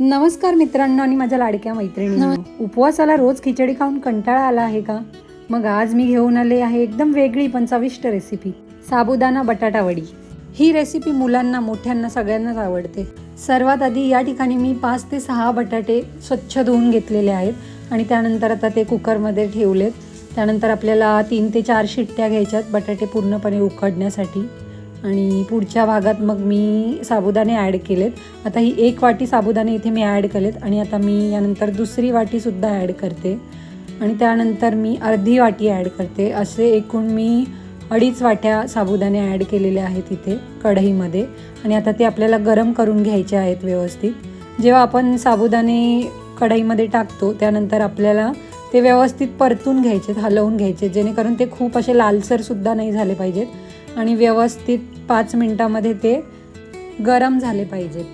नमस्कार मित्रांनो आणि माझ्या लाडक्या मैत्रिणी उपवासाला रोज खिचडी खाऊन कंटाळा आला आहे का? मग आज मी घेऊन आले आहे एकदम वेगळी पण चविष्ट रेसिपी साबुदाणा बटाटा वडी. ही रेसिपी मुलांना मोठ्यांना सगळ्यांनाच आवडते. सर्वात आधी या ठिकाणी मी पाच ते सहा बटाटे स्वच्छ धुवून घेतलेले आहेत आणि त्यानंतर आता ते कुकरमध्ये ठेवलेत. त्यानंतर आपल्याला तीन ते चार शिट्ट्या घ्यायच्यात बटाटे पूर्णपणे उकडण्यासाठी. आणि पुढच्या भागात मग मी साबुदाणे ॲड केलेत. आता ही एक वाटी साबुदाणे इथे मी ॲड केलेत आणि आता मी यानंतर दुसरी वाटीसुद्धा ॲड करते. आणि त्यानंतर मी अर्धी वाटी ॲड करते. असे एकूण मी अडीच वाट्या साबुदाणे ॲड केलेले आहेत इथे कढईमध्ये. आणि आता ते आपल्याला गरम करून घ्यायचे आहेत व्यवस्थित. जेव्हा आपण साबुदाणे कढईमध्ये टाकतो त्यानंतर आपल्याला ते व्यवस्थित परतून घ्यायचेत हलवून घ्यायचे जेणेकरून ते खूप असे लालसरसुद्धा नाही झाले पाहिजेत. आणि व्यवस्थित पाच मिनटामध्ये ते गरम झाले पाहिजेत.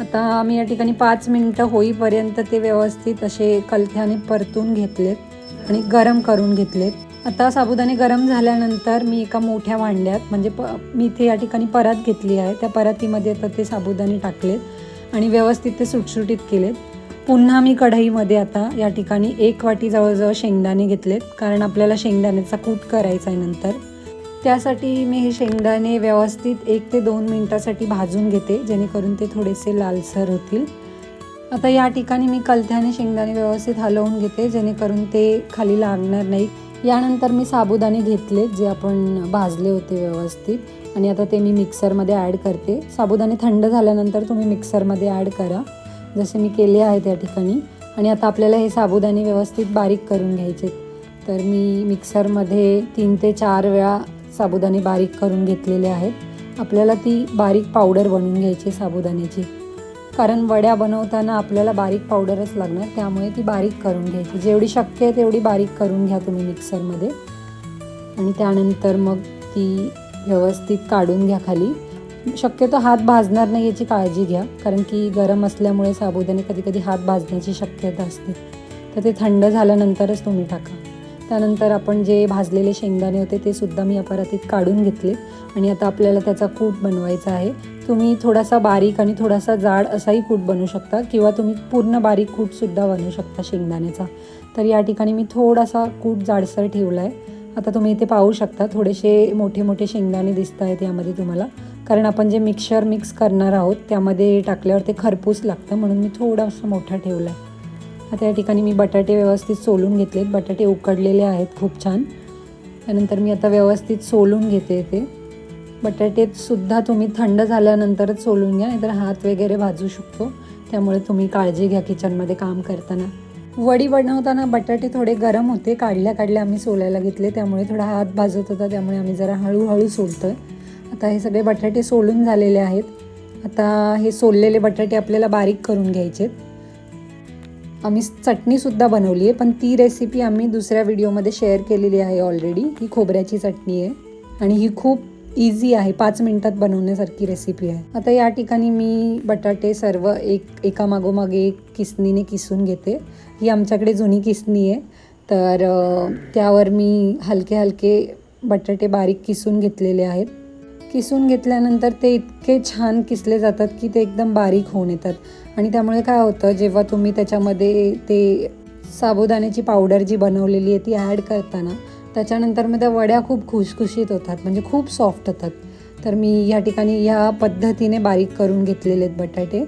आता आम्ही या ठिकाणी पाच मिनटं होईपर्यंत ते व्यवस्थित असे कलथ्याने परतून घेतलेत आणि गरम करून घेतलेत. आता साबुदाणे गरम झाल्यानंतर मी एका मोठ्या भांड्यात म्हणजे प मी इथे या ठिकाणी परत घेतली आहे. त्या परतीमध्ये आता ते साबुदाणे टाकलेत आणि व्यवस्थित ते सुटसुटीत केलेत. पुन्हा मी कढईमध्ये आता या ठिकाणी एक वाटी जवळजवळ शेंगदाणे घेतलेत कारण आपल्याला शेंगदाण्याचा कूट करायचा आहे नंतर. त्यासाठी मी हे शेंगदाणे व्यवस्थित एक ते दोन मिनटासाठी भाजून घेते जेणेकरून ते थोडेसे लालसर होतील. आता या ठिकाणी मी कलथ्याने शेंगदाणे व्यवस्थित हलवून घेते जेणेकरून ते खाली लागणार नाही. यानंतर मी साबुदाणे घेतले जे आपण भाजले होते व्यवस्थित आणि आता ते मी मिक्सरमध्ये ॲड करते. साबुदाणे थंड झाल्यानंतर तुम्ही मिक्सरमध्ये ॲड करा जसे मी केले आहेत त्या ठिकाणी. आणि आता आपल्याला हे साबुदाणे व्यवस्थित बारीक करून घ्यायचे तर मी मिक्सरमध्ये तीन ते चार वेळा साबुदाणे बारीक करून घेतलेले आहेत. आपल्याला ती बारीक पावडर बनवून घ्यायची साबुदाण्याची. कारण वड्या बनवताना आपल्याला बारीक पावडरच लागणार त्यामुळे ती बारीक करून घ्यायची. जेवढी शक्य आहे तेवढी बारीक करून घ्या तुम्ही मिक्सरमध्ये. आणि त्यानंतर मग ती व्यवस्थित काढून घ्या खाली. शक्यतो हात भाजणार नाही याची काळजी घ्या कारण की गरम असल्यामुळे साबुदाणे कधी कधी हात भाजण्याची शक्यता असते. तर ते थंड झाल्यानंतरच तुम्ही टाका. त्यानंतर आपण जे भाजलेले शेंगदाणे होते ते सुद्धा मी अपरातीत काढून घेतले. आणि आता आपल्याला त्याचा कूट बनवायचा आहे. तुम्ही थोडासा बारीक आणि थोडासा जाड असाही कूट बनवू शकता किंवा तुम्ही पूर्ण बारीक कूटसुद्धा बनवू शकता शेंगदाण्याचा. तर या ठिकाणी मी थोडासा कूट जाडसर ठेवला आहे आता तुम्ही इथे पाहू शकता थोडेसे मोठे मोठे शेंगदाणे दिसत आहेत यामध्ये तुम्हाला. कारण आपण जे मिक्सर मिक्स करणार आहोत त्यामध्ये टाकल्यावर ते खरपूस लागतं म्हणून मी थोडासा मोठा ठेवला आहे आता या ठिकाणी मी बटाटे व्यवस्थित सोलून घेतलेत. बटाटे उकडलेले आहेत खूप छान. त्यानंतर मी आता व्यवस्थित सोलून घेते ते बटाटेसुद्धा तुम्ही थंड झाल्यानंतरच सोलून घ्या नाहीतर हात वगैरे भाजू शकतो. त्यामुळे तुम्ही काळजी घ्या किचनमध्ये काम करताना. वडी बनवताना बटाटे थोडे गरम होते. काढल्या काढल्या आम्ही सोलायला घेतले. त्यामुळे थोडा हात भाजत होता. त्यामुळे आम्ही जरा हळूहळू सोलतो आहे आता हे सगळे बटाटे सोलून झालेले आहेत. आता हे सोललेले बटाटे आपल्याला बारीक करून घ्यायचे आम्ही चटणीसुद्धा बनवली आहे पण ती रेसिपी आम्ही दुसऱ्या व्हिडिओमध्ये शेअर केलेली आहे ऑलरेडी ही खोबऱ्याची चटणी आहे आणि ही खूप इझी आहे पाच मिनटात बनवण्यासारखी रेसिपी आहे. आता या ठिकाणी मी बटाटे सर्व एक एका मागोमागे एक किसनीने किसून घेते. ही आमच्याकडे जुनी किसनी आहे तर त्यावर मी हलके हलके बटाटे बारीक किसून घेतलेले आहेत. किसून घेतल्यानंतर ते इतके छान किसले जातात की ते एकदम बारीक होऊन येतात. आणि त्यामुळे काय होतं जेव्हा तुम्ही त्याच्यामध्ये ते साबुदाण्याची पावडर जी बनवलेली आहे ती ॲड करताना त्याच्यानंतर मग त्या वड्या खूप खुशखुशीत होतात म्हणजे खूप सॉफ्ट होतात. तर मी या ठिकाणी या पद्धतीने बारीक करून घेतलेले आहेत बटाटे.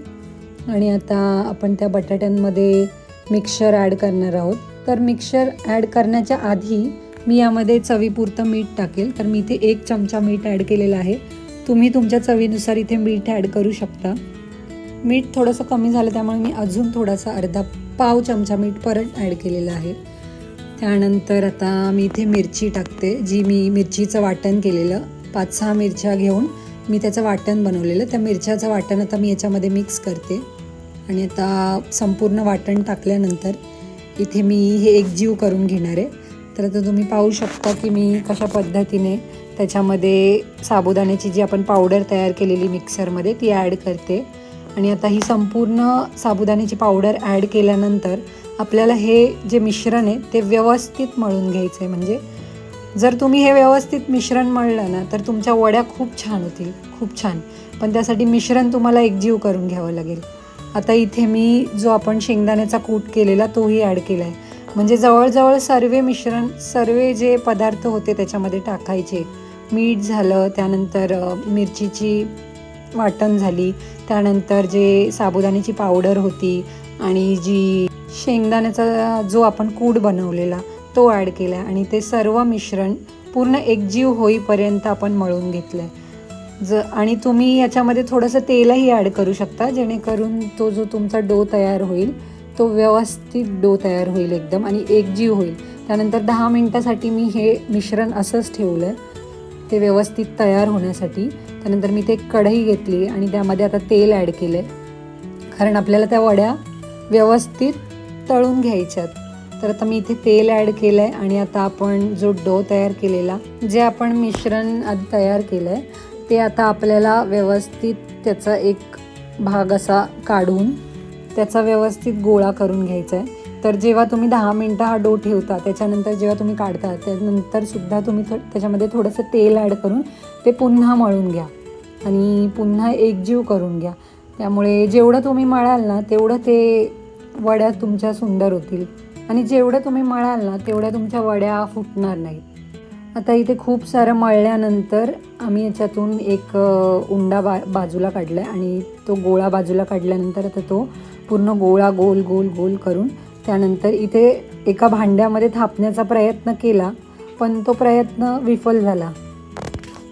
आणि आता आपण त्या बटाट्यांमध्ये मिक्सर ॲड करणार आहोत. तर मिक्सर ॲड करण्याच्या आधी मी यामध्ये चवीपुरतं मीठ टाकेल. तर मी इथे एक चमचा मीठ ॲड केलेलं आहे. तुम्ही तुमच्या चवीनुसार इथे मीठ ॲड करू शकता. मीठ थोडंसं कमी झालं त्यामुळे मी अजून थोडासा अर्धा पाव चमचा मीठ परत ॲड केलेलं आहे. त्यानंतर आता मी इथे मिरची टाकते जी मी मिरचीचं वाटण केलेलं. पाच सहा मिरच्या घेऊन मी त्याचं वाटण बनवलेलं. त्या मिरच्याचं वाटण आता मी याच्यामध्ये मिक्स करते. आणि आता संपूर्ण वाटण टाकल्यानंतर इथे मी हे एकजीव करून घेणार आहे. तर आता तुम्ही पाहू शकता की मी कशा पद्धतीने त्याच्यामध्ये साबुदाण्याची जी आपण पावडर तयार केलेली मिक्सरमध्ये ती ॲड करते. आणि आता ही संपूर्ण साबुदाण्याची पावडर ॲड केल्यानंतर आपल्याला हे जे मिश्रण आहे ते व्यवस्थित मळून घ्यायचं आहे म्हणजे जर तुम्ही हे व्यवस्थित मिश्रण मळलं ना तर तुमच्या वड्या खूप छान होतील. खूप छान. पण त्यासाठी मिश्रण तुम्हाला एकजीव करून घ्यावं लागेल. आता इथे मी जो आपण शेंगदाण्याचा कूट केलेला तोही ॲड केला आहे म्हणजे जवळजवळ सर्व मिश्रण सर्व जे पदार्थ होते त्याच्यामध्ये टाकायचे. मीठ झालं त्यानंतर मिरचीची वाटण झाली. त्यानंतर जे साबुदाण्याची पावडर होती आणि जी शेंगदाण्याचा जो आपण कूड बनवलेला तो ॲड केला आणि ते सर्व मिश्रण पूर्ण एकजीव होईपर्यंत आपण मळून घेतलं आहे ज आणि तुम्ही याच्यामध्ये थोडंसं तेलही ॲड करू शकता जेणेकरून तो जो तुमचा डो तयार होईल तो व्यवस्थित डो तयार होईल एकदम आणि एकजीव होईल. त्यानंतर दहा मिनटासाठी मी हे मिश्रण असंच ठेवलं आहे ते व्यवस्थित तयार होण्यासाठी. त्यानंतर मी ते कढई घेतली आणि त्यामध्ये आता तेल ॲड केलं कारण आपल्याला त्या वड्या व्यवस्थित तळून घ्यायच्यात तर आता मी इथे तेल ॲड केलं आहे आणि आता आपण जो डो तयार केलेला जे आपण मिश्रण आधी तयार केलं आहे ते आता आपल्याला व्यवस्थित त्याचा एक भाग असा काढून त्याचा व्यवस्थित गोळा करून घ्यायचा आहे तर जेव्हा तुम्ही दहा मिनटं हा डो ठेवता त्याच्यानंतर जेव्हा तुम्ही काढता त्यानंतर सुद्धा तुम्ही थो त्याच्यामध्ये थोडंसं तेल ॲड करून ते पुन्हा मळून घ्या. आणि पुन्हा एकजीव करून घ्या. त्यामुळे जेवढं तुम्ही मळाल ना तेवढं ते वड्या तुमच्या सुंदर होतील. आणि जेवढं तुम्ही मळाल ना तेवढ्या तुमच्या वड्या फुटणार नाहीत. आता इथे खूप सारं मळल्यानंतर आम्ही याच्यातून एक उंडा बा बाजूला काढला आहे आणि तो गोळा बाजूला काढल्यानंतर आता तो पूर्ण गोळा गोल गोल गोल करून त्यानंतर इथे एका भांड्यामध्ये थापण्याचा प्रयत्न केला पण तो प्रयत्न विफल झाला.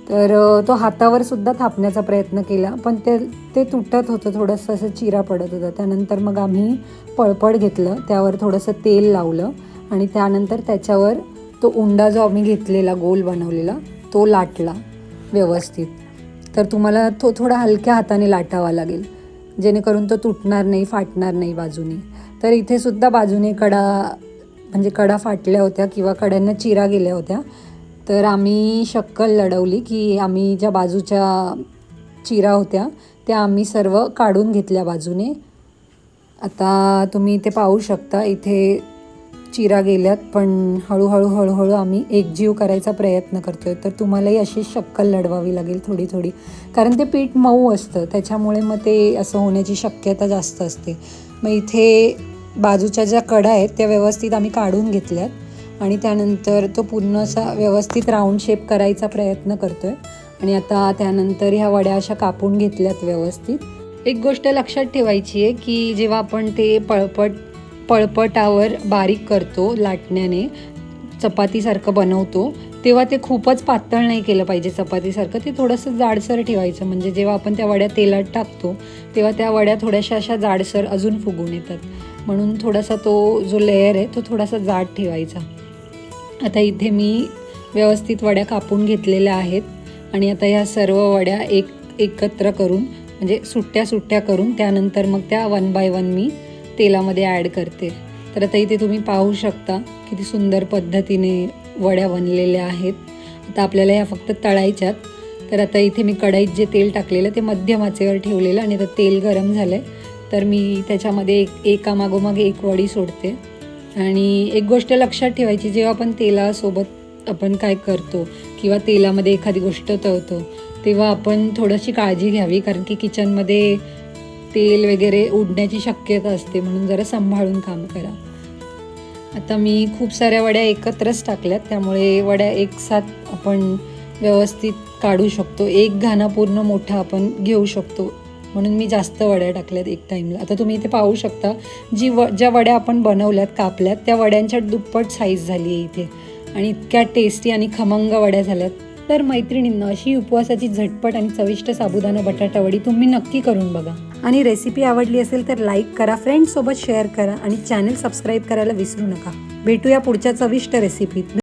तर तो हातावर सुद्धा थापण्याचा प्रयत्न केला पण ते ते तुटत होतं थोडंसं असं चिरा पडत होता. त्यानंतर मग आम्ही पळपड घेतलं त्यावर थोडंसं तेल लावलं आणि त्यानंतर त्याच्यावर तो उंडा जो आम्ही घेतलेला गोल बनवलेला तो लाटला व्यवस्थित. तर तुम्हाला तो थोडा हलक्या हाताने लाटावा लागेल जेणेकरून तो तुटणार नाही फाटणार नाही बाजूने. तर इथे सुद्धा बाजूने कडा म्हणजे कडा फाटल्या होत्या किंवा कड्यांना चिरा गेल्या होत्या तर आम्ही शक्कल लढवली की आम्ही ज्या बाजूच्या चिरा होत्या त्या आम्ही सर्व काढून घेतल्या बाजूने. आता तुम्ही इथे पाहू शकता इथे चिरा गेल्यात पण हळूहळू हळूहळू आम्ही एकजीव करायचा प्रयत्न करतोय. तर तुम्हालाही अशी शक्कल लढवावी लागेल थोडी थोडी कारण ते पीठ मऊ असतं त्याच्यामुळे मग ते असं होण्याची शक्यता जास्त असते. मग इथे बाजूच्या ज्या कडा आहेत त्या व्यवस्थित आम्ही काढून घेतल्यात. आणि त्यानंतर तो पूर्ण असा व्यवस्थित राऊंड शेप करायचा प्रयत्न करतोय. आणि आता त्यानंतर ह्या वड्या अशा कापून घेतल्यात व्यवस्थित. एक गोष्ट लक्षात ठेवायची आहे की जेव्हा आपण ते पळपट पळपटावर बारीक करतो लाटण्याने चपातीसारखं बनवतो तेव्हा ते खूपच पातळ नाही केलं पाहिजे चपातीसारखं. ते थोडंसं जाडसर ठेवायचं. म्हणजे जेव्हा आपण त्या वड्या तेलात टाकतो तेव्हा त्या वड्या थोड्याशा अशा जाडसर अजून फुगून येतात. म्हणून थोडासा तो जो लेअर आहे तो थोडासा जाड ठेवायचा. आता इथे मी व्यवस्थित वड्या कापून घेतलेल्या आहेत आणि आता ह्या सर्व वड्या एक एकत्र करून म्हणजे सुट्ट्या सुट्ट्या करून त्यानंतर मग त्या वन बाय वन मी तेलामध्ये ॲड करते. तर आता इथे तुम्ही पाहू शकता किती सुंदर पद्धतीने वड्या बनलेल्या आहेत. आता आपल्याला ह्या फक्त तळायच्यात. तर आता इथे मी कढईत जे तेल टाकलेलं ते मध्यम आचेवर ठेवलेलं आणि आता तेल गरम झालं आहे तर मी त्याच्यामध्ये एक एकामागोमाग एक वडी सोडते. आणि एक गोष्ट लक्षात ठेवायची जेव्हा आपण तेलासोबत आपण काय करतो किंवा तेलामध्ये एखादी गोष्ट तळतो तेव्हा आपण थोडीशी काळजी घ्यावी कारण की किचनमध्ये तेल वगैरे उडण्याची शक्यता असते म्हणून जरा सांभाळून काम करा. आता मी खूप साऱ्या वड्या एकत्रच टाकल्यात त्यामुळे वड्या एक साथ आपण व्यवस्थित काढू शकतो. एक घाणा पूर्ण मोठा आपण घेऊ शकतो. म्हणून मी जास्त वड्या टाकल्यात एक टाईमला आता तुम्ही इथे पाहू शकता जी व ज्या वड्या आपण बनवल्यात कापल्यात त्या वड्यांच्या दुप्पट साईज झाली आहे इथे. आणि इतक्या टेस्टी आणि खमंग वड्या झाल्यात. तर मैत्रिणींना अशी उपवासाची झटपट आणि चविष्ट साबुदाणा बटाटा वडी तुम्ही नक्की करून बघा. आणि रेसिपी आवडली असेल तर लाईक करा फ्रेंड्ससोबत शेअर करा आणि चॅनल सबस्क्राईब करायला विसरू नका. भेटूया पुढच्या चविष्ट रेसिपीत